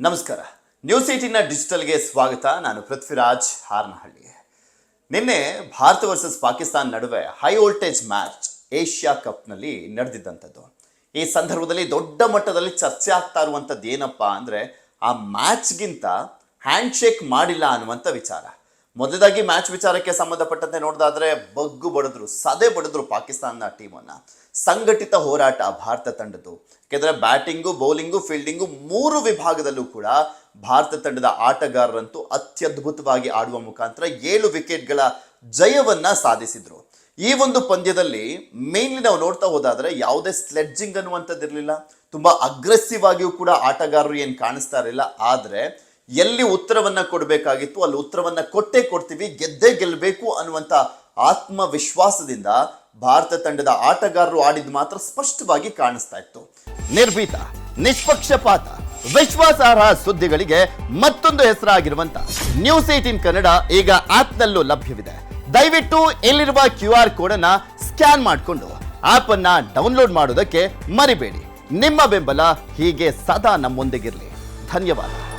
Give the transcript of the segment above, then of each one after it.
ನಮಸ್ಕಾರ. ನ್ಯೂಸ್ ಏಟಿನ ಡಿಜಿಟಲ್ಗೆ ಸ್ವಾಗತ. ನಾನು ಪೃಥ್ವಿರಾಜ್ ಹಾರನಹಳ್ಳಿ. ನಿನ್ನೆ ಭಾರತ ವರ್ಸಸ್ ಪಾಕಿಸ್ತಾನ್ ನಡುವೆ ಹೈ ವೋಲ್ಟೇಜ್ ಮ್ಯಾಚ್ ಏಷ್ಯಾ ಕಪ್ನಲ್ಲಿ ನಡೆದಿದ್ದಂಥದ್ದು. ಈ ಸಂದರ್ಭದಲ್ಲಿ ದೊಡ್ಡ ಮಟ್ಟದಲ್ಲಿ ಚರ್ಚೆ ಆಗ್ತಾ ಇರುವಂಥದ್ದು ಏನಪ್ಪಾ ಅಂದರೆ, ಆ ಮ್ಯಾಚ್ಗಿಂತ ಹ್ಯಾಂಡ್ ಶೇಕ್ ಮಾಡಿಲ್ಲ ಅನ್ನುವಂಥ ವಿಚಾರ. ಮೊದಲಾಗಿ ಮ್ಯಾಚ್ ವಿಚಾರಕ್ಕೆ ಸಂಬಂಧಪಟ್ಟಂತೆ ನೋಡೋದಾದ್ರೆ ಬಗ್ಗು ಬಡಿದ್ರು, ಸದೆ ಬಡಿದ್ರು ಪಾಕಿಸ್ತಾನ ಟೀಮನ್ನ. ಸಂಘಟಿತ ಹೋರಾಟ ಭಾರತ ತಂಡದ್ದು. ಯಾಕೆಂದ್ರೆ ಬ್ಯಾಟಿಂಗು ಬೌಲಿಂಗು ಫೀಲ್ಡಿಂಗು ಮೂರು ವಿಭಾಗದಲ್ಲೂ ಕೂಡ ಭಾರತ ತಂಡದ ಆಟಗಾರರಂತೂ ಅತ್ಯದ್ಭುತವಾಗಿ ಆಡುವ ಮುಖಾಂತರ ಏಳು ವಿಕೆಟ್ಗಳ ಜಯವನ್ನ ಸಾಧಿಸಿದ್ರು. ಈ ಒಂದು ಪಂದ್ಯದಲ್ಲಿ ಮೇನ್ಲಿ ನಾವು ನೋಡ್ತಾ ಹೋದಾದ್ರೆ ಯಾವುದೇ ಸ್ಲೆಡ್ಜಿಂಗ್ ಅನ್ನುವಂಥದ್ದು ಇರಲಿಲ್ಲ ತುಂಬಾ ಅಗ್ರೆಸಿವ್ ಆಗಿಯೂ ಕೂಡ ಆಟಗಾರರು ಏನು ಕಾಣಿಸ್ತಾ ಇರಲಿಲ್ಲ. ಆದ್ರೆ ಎಲ್ಲಿ ಉತ್ತರವನ್ನ ಕೊಡಬೇಕಾಗಿತ್ತು, ಅಲ್ಲಿ ಉತ್ತರವನ್ನ ಕೊಟ್ಟೇ ಕೊಡ್ತೀವಿ, ಗೆದ್ದೇ ಗೆಲ್ಲಬೇಕು ಅನ್ನುವಂಥ ಆತ್ಮವಿಶ್ವಾಸದಿಂದ ಭಾರತ ತಂಡದ ಆಟಗಾರರು ಆಡಿದ್ ಮಾತ್ರ ಸ್ಪಷ್ಟವಾಗಿ ಕಾಣಿಸ್ತಾ ಇತ್ತು. ನಿರ್ಭೀತ, ನಿಷ್ಪಕ್ಷಪಾತ, ವಿಶ್ವಾಸಾರ್ಹ ಸುದ್ದಿಗಳಿಗೆ ಮತ್ತೊಂದು ಹೆಸರಾಗಿರುವಂತ ನ್ಯೂಸ್ ಏಟೀನ್ ಕನ್ನಡ ಈಗ ಆಪ್ನಲ್ಲೂ ಲಭ್ಯವಿದೆ. ದಯವಿಟ್ಟು ಇಲ್ಲಿರುವ ಕ್ಯೂ ಆರ್ ಕೋಡ್ ಅನ್ನ ಸ್ಕ್ಯಾನ್ ಮಾಡಿಕೊಂಡು ಆಪ್ ಅನ್ನ ಡೌನ್ಲೋಡ್ ಮಾಡೋದಕ್ಕೆ ಮರಿಬೇಡಿ. ನಿಮ್ಮ ಬೆಂಬಲ ಹೀಗೆ ಸದಾ ನಮ್ಮೊಂದಿಗಿರಲಿ. ಧನ್ಯವಾದ.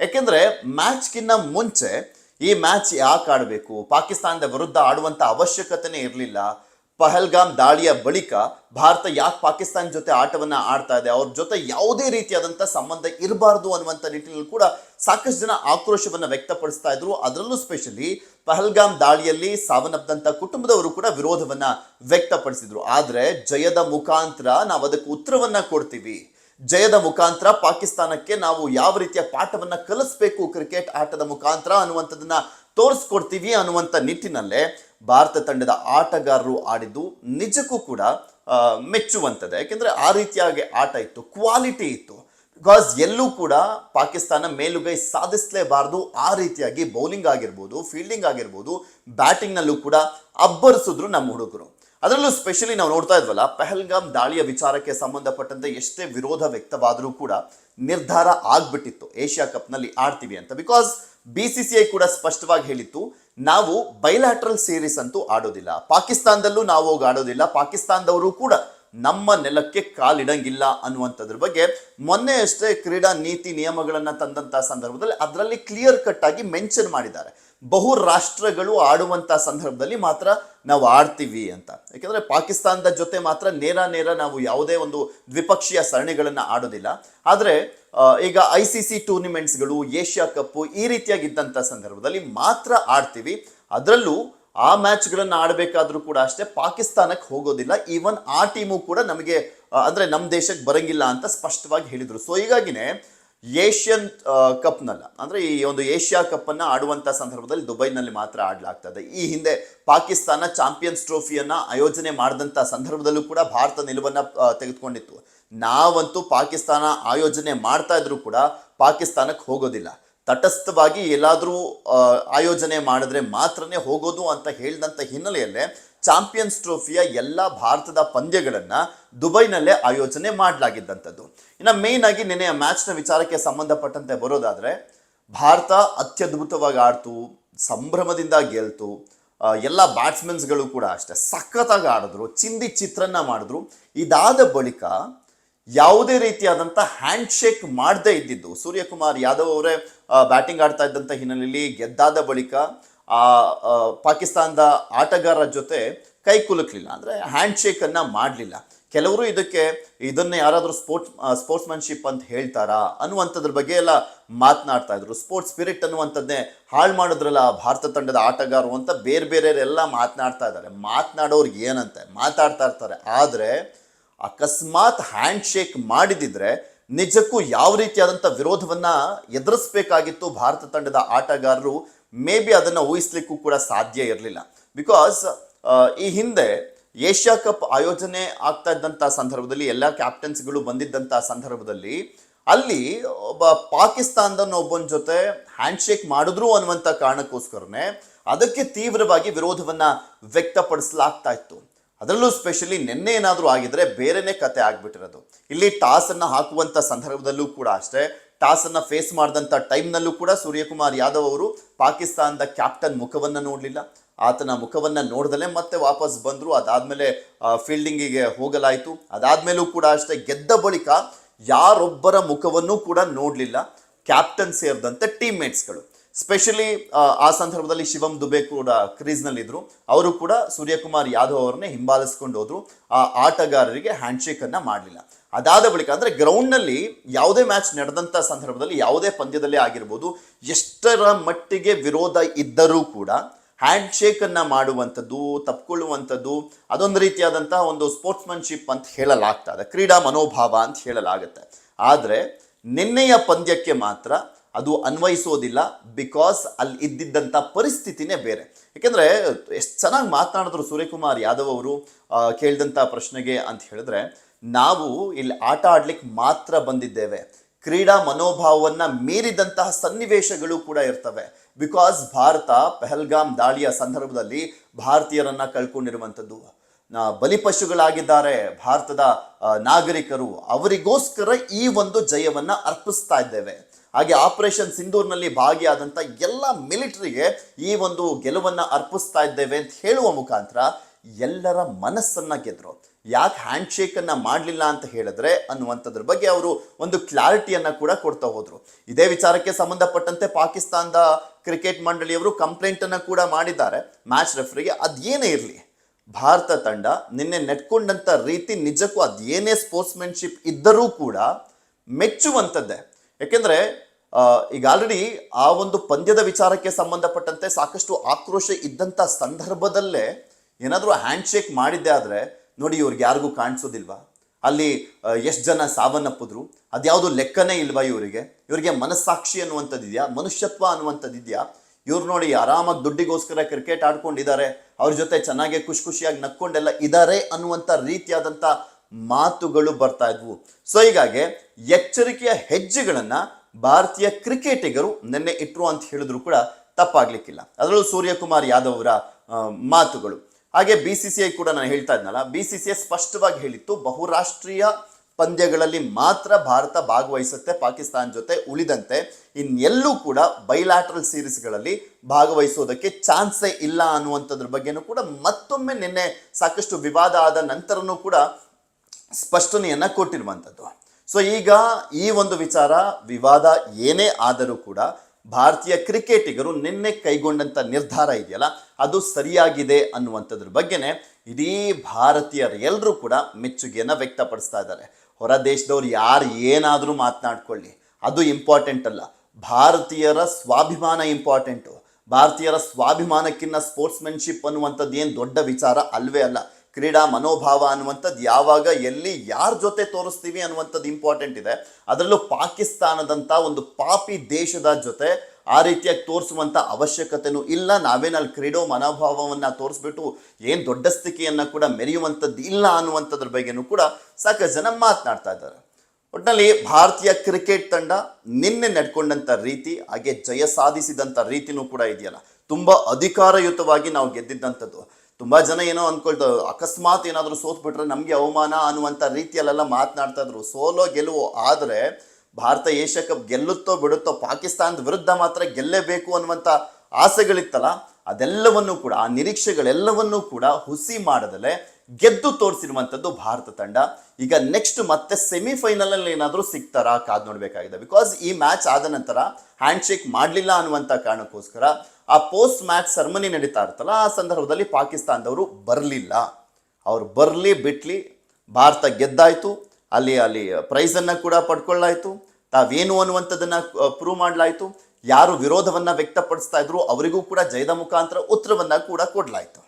ಯಾಕೆಂದ್ರೆ ಮ್ಯಾಚ್ಗಿನ್ನ ಮುಂಚೆ ಈ ಮ್ಯಾಚ್ ಯಾಕೆ ಆಡಬೇಕು? ಪಾಕಿಸ್ತಾನದ ವಿರುದ್ಧ ಆಡುವಂತ ಅವಶ್ಯಕತೆನೇ ಇರಲಿಲ್ಲ. ಪಹಲ್ಗಾಮ್ ದಾಳಿಯ ಬಳಿಕ ಭಾರತ ಯಾಕೆ ಪಾಕಿಸ್ತಾನ ಜೊತೆ ಆಟವನ್ನು ಆಡ್ತಾ ಇದೆ? ಅವ್ರ ಜೊತೆ ಯಾವುದೇ ರೀತಿಯಾದಂಥ ಸಂಬಂಧ ಇರಬಾರ್ದು ಅನ್ನುವಂಥ ನಿಟ್ಟಿನಲ್ಲಿ ಕೂಡ ಸಾಕಷ್ಟು ಜನ ಆಕ್ರೋಶವನ್ನ ವ್ಯಕ್ತಪಡಿಸ್ತಾ ಇದ್ರು. ಅದರಲ್ಲೂ ಸ್ಪೆಷಲಿ ಪಹಲ್ಗಾಮ್ ದಾಳಿಯಲ್ಲಿ ಸಾವನ್ನಪ್ಪದಂತ ಕುಟುಂಬದವರು ಕೂಡ ವಿರೋಧವನ್ನ ವ್ಯಕ್ತಪಡಿಸಿದ್ರು. ಆದ್ರೆ ಜಯದ ಮುಖಾಂತರ ನಾವು ಅದಕ್ಕೆ ಉತ್ತರವನ್ನ ಕೊಡ್ತೀವಿ. ಜಯದ ಮುಖಾಂತರ ಪಾಕಿಸ್ತಾನಕ್ಕೆ ನಾವು ಯಾವ ರೀತಿಯ ಪಾಠವನ್ನ ಕಲಿಸ್ಬೇಕು ಕ್ರಿಕೆಟ್ ಆಟದ ಮುಖಾಂತರ ಅನ್ನುವಂಥದ್ದನ್ನ ತೋರಿಸ್ಕೊಡ್ತೀವಿ ಅನ್ನುವಂಥ ನಿಟ್ಟಿನಲ್ಲೇ ಭಾರತ ತಂಡದ ಆಟಗಾರರು ಆಡಿದ್ದು ನಿಜಕ್ಕೂ ಕೂಡ ಮೆಚ್ಚುವಂಥದ್ದು. ಯಾಕೆಂದ್ರೆ ಆ ರೀತಿಯಾಗಿ ಆಟ ಇತ್ತು ಕ್ವಾಲಿಟಿ ಇತ್ತು. ಬಿಕಾಸ್ ಎಲ್ಲೂ ಕೂಡ ಪಾಕಿಸ್ತಾನ ಮೇಲುಗೈ ಸಾಧಿಸಲೇಬಾರದು. ಆ ರೀತಿಯಾಗಿ ಬೌಲಿಂಗ್ ಆಗಿರ್ಬೋದು ಫೀಲ್ಡಿಂಗ್ ಆಗಿರ್ಬೋದು ಬ್ಯಾಟಿಂಗ್ನಲ್ಲೂ ಕೂಡ ಅಬ್ಬರಿಸಿದ್ರು ನಮ್ಮ ಹುಡುಗರು. ಅದರಲ್ಲೂ ಸ್ಪೆಷಲಿ ನಾವು ನೋಡ್ತಾ ಇದ್ವಲ್ಲ, ಪೆಹಲ್ಗಾಮ್ ದಾಳಿಯ ವಿಚಾರಕ್ಕೆ ಸಂಬಂಧಪಟ್ಟಂತೆ ಎಷ್ಟೇ ವಿರೋಧ ವ್ಯಕ್ತವಾದರೂ ಕೂಡ ನಿರ್ಧಾರ ಆಗ್ಬಿಟ್ಟಿತ್ತು. ಏಷ್ಯಾ ಕಪ್ನಲ್ಲಿ ಆಡ್ತೀವಿ ಅಂತ. Because B C C I ಕೂಡ ಸ್ಪಷ್ಟವಾಗಿ ಹೇಳಿತ್ತು, ನಾವು ಬೈಲ್ಯಾಟ್ರಲ್ ಸೀರೀಸ್ ಅಂತೂ ಆಡೋದಿಲ್ಲ. ಪಾಕಿಸ್ತಾನದಲ್ಲೂ ನಾವು ಹೋಗಿ ಆಡೋದಿಲ್ಲ. ಪಾಕಿಸ್ತಾನದವರು ಕೂಡ ನಮ್ಮ ನೆಲಕ್ಕೆ ಕಾಲಿಡಂಗಿಲ್ಲ ಅನ್ನುವಂಥದ್ರ ಬಗ್ಗೆ ಮೊನ್ನೆ ಅಷ್ಟೇ ಕ್ರೀಡಾ ನೀತಿ ನಿಯಮಗಳನ್ನು ತಂದಂತ ಸಂದರ್ಭದಲ್ಲಿ ಅದರಲ್ಲಿ ಕ್ಲಿಯರ್ ಕಟ್ ಆಗಿ ಮೆನ್ಷನ್ ಮಾಡಿದ್ದಾರೆ. ಬಹು ರಾಷ್ಟ್ರಗಳು ಆಡುವಂತ ಸಂದರ್ಭದಲ್ಲಿ ಮಾತ್ರ ನಾವು ಆಡ್ತೀವಿ ಅಂತ. ಯಾಕೆಂದರೆ ಪಾಕಿಸ್ತಾನದ ಜೊತೆ ಮಾತ್ರ ನೇರ ನೇರ ನಾವು ಯಾವುದೇ ಒಂದು ದ್ವಿಪಕ್ಷೀಯ ಸರಣಿಗಳನ್ನು ಆಡೋದಿಲ್ಲ. ಆದರೆ ಈಗ ಐ ಸಿ ಸಿ ಟೂರ್ನಿಮೆಂಟ್ಸ್ಗಳು ಏಷ್ಯಾ ಕಪ್ಪು ಈ ರೀತಿಯಾಗಿದ್ದಂಥ ಸಂದರ್ಭದಲ್ಲಿ ಮಾತ್ರ ಆಡ್ತೀವಿ. ಅದರಲ್ಲೂ ಆ ಮ್ಯಾಚ್ಗಳನ್ನು ಆಡಬೇಕಾದ್ರೂ ಕೂಡ ಅಷ್ಟೇ ಪಾಕಿಸ್ತಾನಕ್ಕೆ ಹೋಗೋದಿಲ್ಲ. ಈವನ್ ಆ ಟೀಮು ಕೂಡ ನಮಗೆ ಅಂದರೆ ನಮ್ಮ ದೇಶಕ್ಕೆ ಬರಂಗಿಲ್ಲ ಅಂತ ಸ್ಪಷ್ಟವಾಗಿ ಹೇಳಿದ್ರು. ಸೊ ಹೀಗಾಗಿನೇ ಏಷ್ಯನ್ ಕಪ್ನಲ್ಲ, ಅಂದ್ರೆ ಈ ಒಂದು ಏಷ್ಯಾ ಕಪ್ ಆಡುವಂಥ ಸಂದರ್ಭದಲ್ಲಿ ದುಬೈನಲ್ಲಿ ಮಾತ್ರ ಆಡಲಾಗ್ತದೆ. ಈ ಹಿಂದೆ ಪಾಕಿಸ್ತಾನ ಚಾಂಪಿಯನ್ಸ್ ಟ್ರೋಫಿಯನ್ನ ಆಯೋಜನೆ ಮಾಡಿದಂತ ಸಂದರ್ಭದಲ್ಲೂ ಕೂಡ ಭಾರತ ನಿಲುವನ್ನು ತೆಗೆದುಕೊಂಡಿತ್ತು. ನಾವಂತೂ ಪಾಕಿಸ್ತಾನ ಆಯೋಜನೆ ಮಾಡ್ತಾ ಇದ್ರು ಕೂಡ ಪಾಕಿಸ್ತಾನಕ್ಕೆ ಹೋಗೋದಿಲ್ಲ. ತಟಸ್ಥವಾಗಿ ಎಲ್ಲಾದರೂ ಆಯೋಜನೆ ಮಾಡಿದ್ರೆ ಮಾತ್ರನೇ ಹೋಗೋದು ಅಂತ ಹೇಳಿದಂಥ ಹಿನ್ನೆಲೆಯಲ್ಲೇ ಚಾಂಪಿಯನ್ಸ್ ಟ್ರೋಫಿಯ ಎಲ್ಲ ಭಾರತದ ಪಂದ್ಯಗಳನ್ನು ದುಬೈನಲ್ಲೇ ಆಯೋಜನೆ ಮಾಡಲಾಗಿದ್ದಂಥದ್ದು. ಇನ್ನು ಮೇನ್ ಆಗಿ ನಿನ್ನೆ ಮ್ಯಾಚ್ನ ವಿಚಾರಕ್ಕೆ ಸಂಬಂಧಪಟ್ಟಂತೆ ಬರೋದಾದರೆ, ಭಾರತ ಅತ್ಯದ್ಭುತವಾಗಿ ಆಡ್ತು, ಸಂಭ್ರಮದಿಂದ ಗೆಲ್ತು ಎಲ್ಲ ಬ್ಯಾಟ್ಸ್ಮನ್ಸ್ಗಳು ಕೂಡ ಅಷ್ಟೇ ಸಖತ್ತಾಗಿ ಆಡಿದ್ರು, ಚಿಂದಿ ಚಿತ್ರನ್ನ ಮಾಡಿದ್ರು. ಇದಾದ ಬಳಿಕ ಯಾವುದೇ ರೀತಿಯಾದಂಥ ಹ್ಯಾಂಡ್ ಶೇಕ್ ಮಾಡದೇ ಇದ್ದಿದ್ದು. ಸೂರ್ಯಕುಮಾರ್ ಯಾದವ್ ಅವರೇ ಬ್ಯಾಟಿಂಗ್ ಆಡ್ತಾ ಇದ್ದಂಥ ಹಿನ್ನೆಲೆಯಲ್ಲಿ ಗೆದ್ದಾದ ಬಳಿಕ ಪಾಕಿಸ್ತಾನದ ಆಟಗಾರರ ಜೊತೆ ಕೈ ಕುಲುಕಲಿಲ್ಲ. ಅಂದರೆ ಹ್ಯಾಂಡ್ ಶೇಕನ್ನು ಮಾಡಲಿಲ್ಲ. ಕೆಲವರು ಇದಕ್ಕೆ, ಇದನ್ನು ಯಾರಾದರೂ ಸ್ಪೋರ್ಟ್ಸ್ ಸ್ಪೋರ್ಟ್ಸ್ಮನ್ಶಿಪ್ ಅಂತ ಹೇಳ್ತಾರಾ ಅನ್ನುವಂಥದ್ರ ಬಗ್ಗೆ ಎಲ್ಲ ಮಾತನಾಡ್ತಾ ಇದ್ರು. ಸ್ಪೋರ್ಟ್ಸ್ ಸ್ಪಿರಿಟ್ ಅನ್ನುವಂಥದ್ದೇ ಹಾಳು ಮಾಡಿದ್ರಲ್ಲ ಭಾರತ ತಂಡದ ಆಟಗಾರರು ಅಂತ ಬೇರೆ ಬೇರೆಯವರೆಲ್ಲ ಮಾತನಾಡ್ತಾ ಇದ್ದಾರೆ. ಮಾತನಾಡೋರ್ಗೆ ಏನಂತೆ? ಮಾತಾಡ್ತಾ ಇರ್ತಾರೆ. ಆದರೆ ಅಕಸ್ಮಾತ್ ಹ್ಯಾಂಡ್ ಶೇಕ್ ಮಾಡಿದಿದ್ರೆ ನಿಜಕ್ಕೂ ಯಾವ ರೀತಿಯಾದಂಥ ವಿರೋಧವನ್ನ ಎದುರಿಸಬೇಕಾಗಿತ್ತು ಭಾರತ ತಂಡದ ಆಟಗಾರರು, ಮೇ ಬಿ ಅದನ್ನು ಊಹಿಸ್ಲಿಕ್ಕೂ ಕೂಡ ಸಾಧ್ಯ ಇರಲಿಲ್ಲ. ಬಿಕಾಸ್ ಈ ಹಿಂದೆ ಏಷ್ಯಾ ಕಪ್ ಆಯೋಜನೆ ಆಗ್ತಾ ಇದ್ದಂಥ ಸಂದರ್ಭದಲ್ಲಿ, ಎಲ್ಲ ಕ್ಯಾಪ್ಟನ್ಸ್ಗಳು ಬಂದಿದ್ದಂಥ ಸಂದರ್ಭದಲ್ಲಿ ಅಲ್ಲಿ ಒಬ್ಬ ಪಾಕಿಸ್ತಾನದ ಒಬ್ಬನ ಜೊತೆ ಹ್ಯಾಂಡ್ ಶೇಕ್ ಮಾಡಿದ್ರು ಅನ್ನುವಂಥ ಕಾರಣಕ್ಕೋಸ್ಕರನೇ ಅದಕ್ಕೆ ತೀವ್ರವಾಗಿ ವಿರೋಧವನ್ನ ವ್ಯಕ್ತಪಡಿಸಲಾಗ್ತಾ ಇತ್ತು. ಅದರಲ್ಲೂ ಸ್ಪೆಷಲಿ ನಿನ್ನೆ ಏನಾದರೂ ಆಗಿದ್ರೆ ಬೇರೆನೇ ಕತೆ ಆಗ್ಬಿಟ್ಟಿರೋದು. ಇಲ್ಲಿ ಟಾಸನ್ನು ಹಾಕುವಂಥ ಸಂದರ್ಭದಲ್ಲೂ ಕೂಡ ಅಷ್ಟೇ, ಟಾಸನ್ನು ಫೇಸ್ ಮಾಡಿದಂಥ ಟೈಮ್ನಲ್ಲೂ ಕೂಡ ಸೂರ್ಯಕುಮಾರ್ ಯಾದವ್ ಅವರು ಪಾಕಿಸ್ತಾನದ ಕ್ಯಾಪ್ಟನ್ ಮುಖವನ್ನ ನೋಡಲಿಲ್ಲ. ಆತನ ಮುಖವನ್ನ ನೋಡ್ದಲೇ ಮತ್ತೆ ವಾಪಸ್ ಬಂದ್ರು, ಅದಾದಮೇಲೆ ಫೀಲ್ಡಿಂಗಿಗೆ ಹೋಗಲಾಯಿತು. ಅದಾದಮೇಲೂ ಕೂಡ ಅಷ್ಟೇ, ಗೆದ್ದ ಬಳಿಕ ಯಾರೊಬ್ಬರ ಮುಖವನ್ನೂ ಕೂಡ ನೋಡಲಿಲ್ಲ. ಕ್ಯಾಪ್ಟನ್ ಸೇರಿದಂತೆ ಟೀಮ್ ಮೇಟ್ಸ್ಗಳು ಸ್ಪೆಷಲಿ ಆ ಸಂದರ್ಭದಲ್ಲಿ ಶಿವಂ ದುಬೆ ಕೂಡ ಕ್ರೀಸ್ನಲ್ಲಿ ಇದ್ರು ಅವರು ಕೂಡ ಸೂರ್ಯಕುಮಾರ್ ಯಾದವ್ ಅವರನ್ನೇ ಹಿಂಬಾಲಿಸ್ಕೊಂಡು ಹೋದ್ರು. ಆ ಆಟಗಾರರಿಗೆ ಹ್ಯಾಂಡ್ಶೇಕನ್ನು ಮಾಡಲಿಲ್ಲ. ಅದಾದ ಬಳಿಕ ಅಂದ್ರೆ ಗ್ರೌಂಡ್ನಲ್ಲಿ ಯಾವುದೇ ಮ್ಯಾಚ್ ನಡೆದಂತ ಸಂದರ್ಭದಲ್ಲಿ ಯಾವುದೇ ಪಂದ್ಯದಲ್ಲಿ ಆಗಿರ್ಬೋದು, ಎಷ್ಟರ ಮಟ್ಟಿಗೆ ವಿರೋಧ ಇದ್ದರೂ ಕೂಡ ಹ್ಯಾಂಡ್ ಶೇಕ್ ಅನ್ನ ಮಾಡುವಂಥದ್ದು, ತಪ್ಕೊಳ್ಳುವಂಥದ್ದು, ಅದೊಂದು ರೀತಿಯಾದಂತಹ ಒಂದು ಸ್ಪೋರ್ಟ್ಸ್ಮನ್ಶಿಪ್ ಅಂತ ಹೇಳಲಾಗ್ತದೆ. ಕ್ರೀಡಾ ಮನೋಭಾವ ಅಂತ ಹೇಳಲಾಗುತ್ತೆ. ಆದರೆ ನಿನ್ನೆಯ ಪಂದ್ಯಕ್ಕೆ ಮಾತ್ರ ಅದು ಅನ್ವಯಿಸೋದಿಲ್ಲ ಬಿಕಾಸ್ ಅಲ್ಲಿ ಇದ್ದಿದ್ದಂಥ ಪರಿಸ್ಥಿತಿನೇ ಬೇರೆ. ಯಾಕೆಂದರೆ ಎಷ್ಟು ಚೆನ್ನಾಗಿ ಮಾತನಾಡಿದ್ರು ಸೂರ್ಯಕುಮಾರ್ ಯಾದವ್ ಅವರು ಕೇಳಿದಂಥ ಪ್ರಶ್ನೆಗೆ ಅಂತ ಹೇಳಿದ್ರೆ, ನಾವು ಇಲ್ಲಿ ಆಟ ಆಡ್ಲಿಕ್ಕೆ ಮಾತ್ರ ಬಂದಿದ್ದೇವೆ. ಕ್ರೀಡಾ ಮನೋಭಾವವನ್ನು ಮೀರಿದಂತಹ ಸನ್ನಿವೇಶಗಳು ಕೂಡ ಇರ್ತವೆ. ಬಿಕಾಸ್ ಭಾರತ ಪೆಹಲ್ಗಾಮ್ ದಾಳಿಯ ಸಂದರ್ಭದಲ್ಲಿ ಭಾರತೀಯರನ್ನು ಕಳ್ಕೊಂಡಿರುವಂಥದ್ದು. ಬಲಿಪಶುಗಳಾಗಿದ್ದಾರೆ ಭಾರತದ ನಾಗರಿಕರು. ಅವರಿಗೋಸ್ಕರ ಈ ಒಂದು ಜಯವನ್ನು ಅರ್ಪಿಸ್ತಾ ಇದ್ದೇವೆ. ಹಾಗೆ ಆಪರೇಷನ್ ಸಿಂಧೂರ್ನಲ್ಲಿ ಭಾಗಿಯಾದಂಥ ಎಲ್ಲ ಮಿಲಿಟರಿಗೆ ಈ ಒಂದು ಗೆಲುವನ್ನ ಅರ್ಪಿಸ್ತಾ ಇದ್ದೇವೆ ಅಂತ ಹೇಳುವ ಮುಖಾಂತರ ಎಲ್ಲರ ಮನಸ್ಸನ್ನ ಗೆದ್ರು. ಯಾಕೆ ಹ್ಯಾಂಡ್ ಶೇಕನ್ನು ಮಾಡಲಿಲ್ಲ ಅಂತ ಹೇಳಿದ್ರೆ ಅನ್ನುವಂಥದ್ರ ಬಗ್ಗೆ ಅವರು ಒಂದು ಕ್ಲಾರಿಟಿಯನ್ನ ಕೂಡ ಕೊಡ್ತಾ ಹೋದರು. ಇದೇ ವಿಚಾರಕ್ಕೆ ಸಂಬಂಧಪಟ್ಟಂತೆ ಪಾಕಿಸ್ತಾನದ ಕ್ರಿಕೆಟ್ ಮಂಡಳಿಯವರು ಕಂಪ್ಲೇಂಟ್ ಅನ್ನ ಕೂಡ ಮಾಡಿದ್ದಾರೆ. ಮ್ಯಾಚ್ ರೆಫ್ರಿಗೆ ಅದೇನೇ ಇರಲಿ. ಭಾರತ ತಂಡ ನಿನ್ನೆ ನೆಟ್ಕೊಂಡಂತ ರೀತಿ ನಿಜಕ್ಕೂ ಅದೇನೇ ಸ್ಪೋರ್ಟ್ಸ್ಮೆನ್ಶಿಪ್ ಇದ್ದರೂ ಕೂಡ ಮೆಚ್ಚುವಂಥದ್ದೇ. ಯಾಕೆಂದ್ರೆ ಈಗ ಆಲ್ರೆಡಿ ಆ ಒಂದು ಪಂದ್ಯದ ವಿಚಾರಕ್ಕೆ ಸಂಬಂಧಪಟ್ಟಂತೆ ಸಾಕಷ್ಟು ಆಕ್ರೋಶ ಇದ್ದಂಥ ಸಂದರ್ಭದಲ್ಲೇ ಏನಾದರೂ ಹ್ಯಾಂಡ್ ಶೇಕ್ ಮಾಡಿದ್ದೆ ಆದರೆ, ನೋಡಿ ಇವ್ರಿಗೆ ಯಾರಿಗೂ ಕಾಣಿಸೋದಿಲ್ವಾ? ಅಲ್ಲಿ ಎಷ್ಟು ಜನ ಸಾವನ್ನಪ್ಪಿದ್ರು? ಅದ್ಯಾವುದು ಲೆಕ್ಕನೇ ಇಲ್ವಾ ಇವರಿಗೆ? ಇವರಿಗೆ ಮನಸ್ಸಾಕ್ಷಿ ಅನ್ನುವಂಥದ್ದು ಇದೆಯಾ ಮನುಷ್ಯತ್ವ ಅನ್ನುವಂಥದ್ದು ಇದೆಯಾ ಇವ್ರು ನೋಡಿ ಆರಾಮಾಗಿ ದುಡ್ಡಿಗೋಸ್ಕರ ಕ್ರಿಕೆಟ್ ಆಡ್ಕೊಂಡಿದ್ದಾರೆ. ಅವ್ರ ಜೊತೆ ಚೆನ್ನಾಗಿ ಖುಷಿ ಖುಷಿಯಾಗಿ ನಕ್ಕೊಂಡೆಲ್ಲ ಇದ್ದಾರೆ ಅನ್ನುವಂಥ ರೀತಿಯಾದಂಥ ಮಾತುಗಳು ಬರ್ತಾ ಇದ್ವು. ಸೊ ಹೀಗಾಗಿ ಎಚ್ಚರಿಕೆಯ ಹೆಜ್ಜೆಗಳನ್ನು ಭಾರತೀಯ ಕ್ರಿಕೆಟಿಗರು ನಿನ್ನೆ ಇಟ್ಟರು ಅಂತ ಹೇಳಿದ್ರು ಕೂಡ ತಪ್ಪಾಗ್ಲಿಕ್ಕಿಲ್ಲ. ಅದರಲ್ಲೂ ಸೂರ್ಯಕುಮಾರ್ ಯಾದವ್ ಅವರ ಮಾತುಗಳು. ಹಾಗೆ ಬಿ ಸಿ ಸಿ ಐ ಕೂಡ ನಾನು ಹೇಳ್ತಾ ಇದ್ನಲ್ಲ ಬಿ ಸಿ ಸಿ ಐ ಸ್ಪಷ್ಟವಾಗಿ ಹೇಳಿತ್ತು, ಬಹುರಾಷ್ಟ್ರೀಯ ಪಂದ್ಯಗಳಲ್ಲಿ ಮಾತ್ರ ಭಾರತ ಭಾಗವಹಿಸುತ್ತೆ, ಪಾಕಿಸ್ತಾನ ಜೊತೆ ಉಳಿದಂತೆ, ಇನ್ನೆಲ್ಲೂ ಕೂಡ ಬೈಲ್ಯಾಟ್ರಲ್ ಸೀರೀಸ್ಗಳಲ್ಲಿ ಭಾಗವಹಿಸೋದಕ್ಕೆ ಚಾನ್ಸೇ ಇಲ್ಲ ಅನ್ನುವಂಥದ್ರ ಬಗ್ಗೆನೂ ಕೂಡ ಮತ್ತೊಮ್ಮೆ ನಿನ್ನೆ ಸಾಕಷ್ಟು ವಿವಾದ ಆದ ನಂತರನೂ ಕೂಡ ಸ್ಪಷ್ಟನೆಯನ್ನ ಕೊಟ್ಟಿರುವಂಥದ್ದು ಸೊ ಈಗ ಈ ಒಂದು ವಿಚಾರ ವಿವಾದ ಏನೇ ಆದರೂ ಕೂಡ ಭಾರತೀಯ ಕ್ರಿಕೆಟಿಗರು ನಿನ್ನೆ ಕೈಗೊಂಡಂತ ನಿರ್ಧಾರ ಇದೆಯಲ್ಲ, ಅದು ಸರಿಯಾಗಿದೆ ಅನ್ನುವಂಥದ್ರ ಬಗ್ಗೆನೇ ಇಡೀ ಭಾರತೀಯರು ಎಲ್ಲರೂ ಕೂಡ ಮೆಚ್ಚುಗೆಯನ್ನು ವ್ಯಕ್ತಪಡಿಸ್ತಾ ಇದ್ದಾರೆ. ಹೊರ ದೇಶದವ್ರು ಯಾರು ಏನಾದರೂ ಮಾತನಾಡ್ಕೊಳ್ಳಿ. ಅದು ಇಂಪಾರ್ಟೆಂಟ್ ಅಲ್ಲ. ಭಾರತೀಯರ ಸ್ವಾಭಿಮಾನ ಇಂಪಾರ್ಟೆಂಟು ಭಾರತೀಯರ ಸ್ವಾಭಿಮಾನಕ್ಕಿಂತ ಸ್ಪೋರ್ಟ್ಸ್ಮೆನ್ಶಿಪ್ ಅನ್ನುವಂಥದ್ದು ಏನು ದೊಡ್ಡ ವಿಚಾರ ಅಲ್ವೇ ಅಲ್ಲ. ಕ್ರೀಡಾ ಮನೋಭಾವ ಅನ್ನುವಂಥದ್ದು ಯಾವಾಗ, ಎಲ್ಲಿ, ಯಾರ ಜೊತೆ ತೋರಿಸ್ತೀವಿ ಅನ್ನುವಂಥದ್ದು ಇಂಪಾರ್ಟೆಂಟ್ ಇದೆ. ಅದರಲ್ಲೂ ಪಾಕಿಸ್ತಾನದಂಥ ಒಂದು ಪಾಪಿ ದೇಶದ ಜೊತೆ ಆ ರೀತಿಯಾಗಿ ತೋರಿಸುವಂಥ ಅವಶ್ಯಕತೆನೂ ಇಲ್ಲ. ನಾವೇನಲ್ಲಿ ಕ್ರೀಡೋ ಮನೋಭಾವವನ್ನು ತೋರಿಸ್ಬಿಟ್ಟು ಏನು ದೊಡ್ಡ ಸ್ಥಿತಿಯನ್ನು ಕೂಡ ಮೆರೆಯುವಂಥದ್ದು ಇಲ್ಲ ಅನ್ನುವಂಥದ್ರ ಬಗ್ಗೆನೂ ಕೂಡ ಸಾಕಷ್ಟು ಜನ ಮಾತನಾಡ್ತಾ ಇದ್ದಾರೆ. ಒಟ್ಟಿನಲ್ಲಿ ಭಾರತೀಯ ಕ್ರಿಕೆಟ್ ತಂಡ ನಿನ್ನೆ ನಡ್ಕೊಂಡಂಥ ರೀತಿ, ಹಾಗೆ ಜಯ ಸಾಧಿಸಿದಂಥ ರೀತಿನೂ ಕೂಡ ಇದೆಯಲ್ಲ. ತುಂಬ ಅಧಿಕಾರಯುತವಾಗಿ ನಾವು ಗೆದ್ದಿದ್ದಂಥದ್ದು. ತುಂಬ ಜನ ಏನೋ ಅಂದ್ಕೊಳ್ತಾ ಅಕಸ್ಮಾತ್ ಏನಾದರೂ ಸೋತ್ಬಿಟ್ರೆ ನಮಗೆ ಅವಮಾನ ಅನ್ನುವಂಥ ರೀತಿಯಲ್ಲೆಲ್ಲ ಮಾತನಾಡ್ತಾ ಇದ್ರು. ಸೋಲೋ ಗೆಲುವು. ಆದರೆ ಭಾರತ ಏಷ್ಯಾ ಕಪ್ ಗೆಲ್ಲುತ್ತೋ ಬಿಡುತ್ತೋ ಪಾಕಿಸ್ತಾನದ ವಿರುದ್ಧ ಮಾತ್ರ ಗೆಲ್ಲೇಬೇಕು ಅನ್ನುವಂಥ ಆಸೆಗಳಿತ್ತಲ್ಲ, ಅದೆಲ್ಲವನ್ನೂ ಕೂಡ, ಆ ನಿರೀಕ್ಷೆಗಳೆಲ್ಲವನ್ನೂ ಕೂಡ ಹುಸಿ ಮಾಡದಲೆ ಗೆದ್ದು ತೋರಿಸಿರುವಂಥದ್ದು ಭಾರತ ತಂಡ. ಈಗ ನೆಕ್ಸ್ಟ್ ಮತ್ತೆ ಸೆಮಿಫೈನಲ್ ಅಲ್ಲಿ ಏನಾದರೂ ಸಿಗ್ತಾರಾ? ಕಾದ್ ನೋಡಬೇಕಾಗಿದೆ. ಬಿಕಾಸ್ ಈ ಮ್ಯಾಚ್ ಆದ ನಂತರ ಹ್ಯಾಂಡ್ ಶೇಕ್ ಮಾಡಲಿಲ್ಲ ಅನ್ನುವಂಥ ಕಾರಣಕ್ಕೋಸ್ಕರ ಆ ಪೋಸ್ಟ್ ಮ್ಯಾಚ್ ಸರ್ಮನಿ ನಡೀತಾ ಇರ್ತಲ್ಲ ಆ ಸಂದರ್ಭದಲ್ಲಿ ಪಾಕಿಸ್ತಾನದವರು ಬರಲಿಲ್ಲ. ಅವ್ರು ಬರಲಿ, ಬಿಟ್ಲಿ, ಭಾರತ ಗೆದ್ದಾಯಿತು. ಅಲ್ಲಿ ಅಲ್ಲಿ ಪ್ರೈಸನ್ನು ಕೂಡ ಪಡ್ಕೊಳ್ಳಾಯ್ತು. ತಾವೇನು ಅನ್ನುವಂಥದ್ದನ್ನ ಪ್ರೂವ್ ಮಾಡಲಾಯಿತು. ಯಾರು ವಿರೋಧವನ್ನ ವ್ಯಕ್ತಪಡಿಸ್ತಾ ಇದ್ರು ಅವರಿಗೂ ಕೂಡ ಜಯದ ಮುಖಾಂತರ ಉತ್ತರವನ್ನ ಕೂಡ ಕೊಡ್ಲಾಯ್ತು.